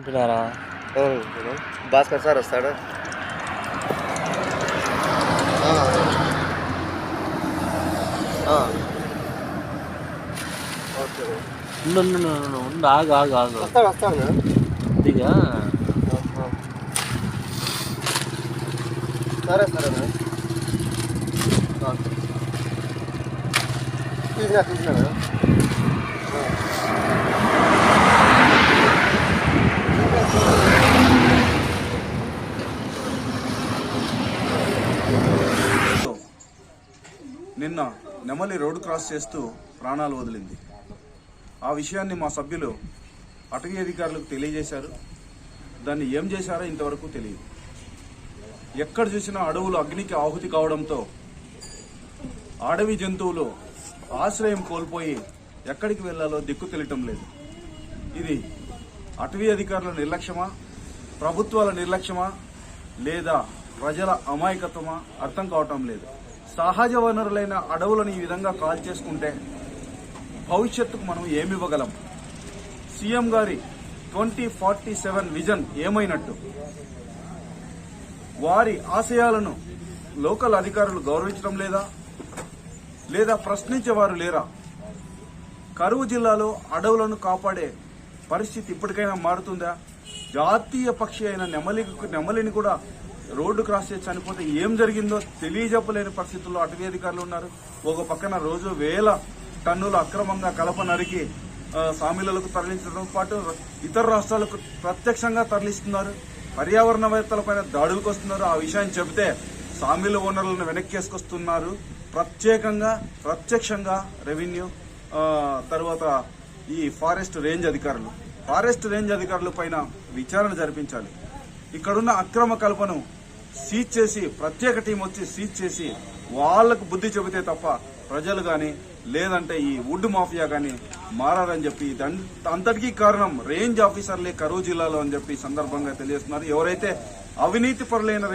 అంటున్నారా భాస్కర్ సార్ వస్తాడా? ఉండు ఉండు ఆగు ఆగు ఆగు. వస్తాడు సరే సరే తీసినా తీసినా. నిన్న నెమలి రోడ్డు క్రాస్ చేస్తూ ప్రాణాలు వదిలింది. ఆ విషయాన్ని మా సభ్యులు అటవీ అధికారులకు తెలియజేశారు. దాన్ని ఏం చేశారో ఇంతవరకు తెలియదు. ఎక్కడ చూసినా అడవులు అగ్నికి ఆహుతి కావడంతో అడవి జంతువులు ఆశ్రయం కోల్పోయి ఎక్కడికి వెళ్ళాలో దిక్కు తెలియటం లేదు. ఇది అటవీ అధికారుల నిర్లక్ష్యమా ప్రభుత్వాల నిర్లక్ష్యమా లేదా ప్రజల అమాయకత్వమా అర్థం కావటం లేదు. సహజ వనరులైన అడవులను ఈ విధంగా కాల్ చేసుకుంటే భవిష్యత్తుకు మనం ఏమి ఇవ్వగలం సీఎం గారి ట్వంటీ ఫార్టీ సెవెన్ విజన్ ఏమైనట్టు? వారి ఆశయాలను లోకల్ అధికారులు గౌరవించడం లేదా? లేదా ప్రశ్నించేవారు లేరా? కరువు జిల్లాలో అడవులను కాపాడే పరిస్థితి ఇప్పటికైనా మారుతుందా? జాతీయ పక్షి అయిన నెమలి నెమలిని కూడా రోడ్డు క్రాస్ చేసి చనిపోతే ఏం జరిగిందో తెలియజెప్పలేని పరిస్థితుల్లో అటవీ అధికారులు ఉన్నారు. ఒక పక్కన రోజు వేల టన్నులు అక్రమంగా కలప నరికి సామీలకు తరలించడం పాటు ఇతర రాష్ట్రాలకు ప్రత్యక్షంగా తరలిస్తున్నారు. పర్యావరణవేత్తలపైన దాడులకు వస్తున్నారు. ఆ విషయాన్ని చెబితే సామీల వనరులను వెనక్కేసుకొస్తున్నారు ప్రత్యేకంగా ప్రత్యక్షంగా రెవెన్యూ తర్వాత ఈ ఫారెస్ట్ రేంజ్ అధికారులు. ఫారెస్ట్ రేంజ్ అధికారుల పైన విచారణ జరిపించాలి. ఇక్కడున్న అక్రమ కల్పను సీజ్ చేసి ప్రత్యేక టీం వచ్చి సీజ్ చేసి వాళ్ళకు బుద్ధి చెబితే తప్ప ప్రజలు గాని లేదంటే ఈ వుడ్ మాఫియా గాని మారారని చెప్పి అంతటికీ కారణం రేంజ్ ఆఫీసర్లే కరూ జిల్లాలో అని చెప్పి సందర్భంగా తెలియజేస్తున్నారు. ఎవరైతే అవినీతి పరులైన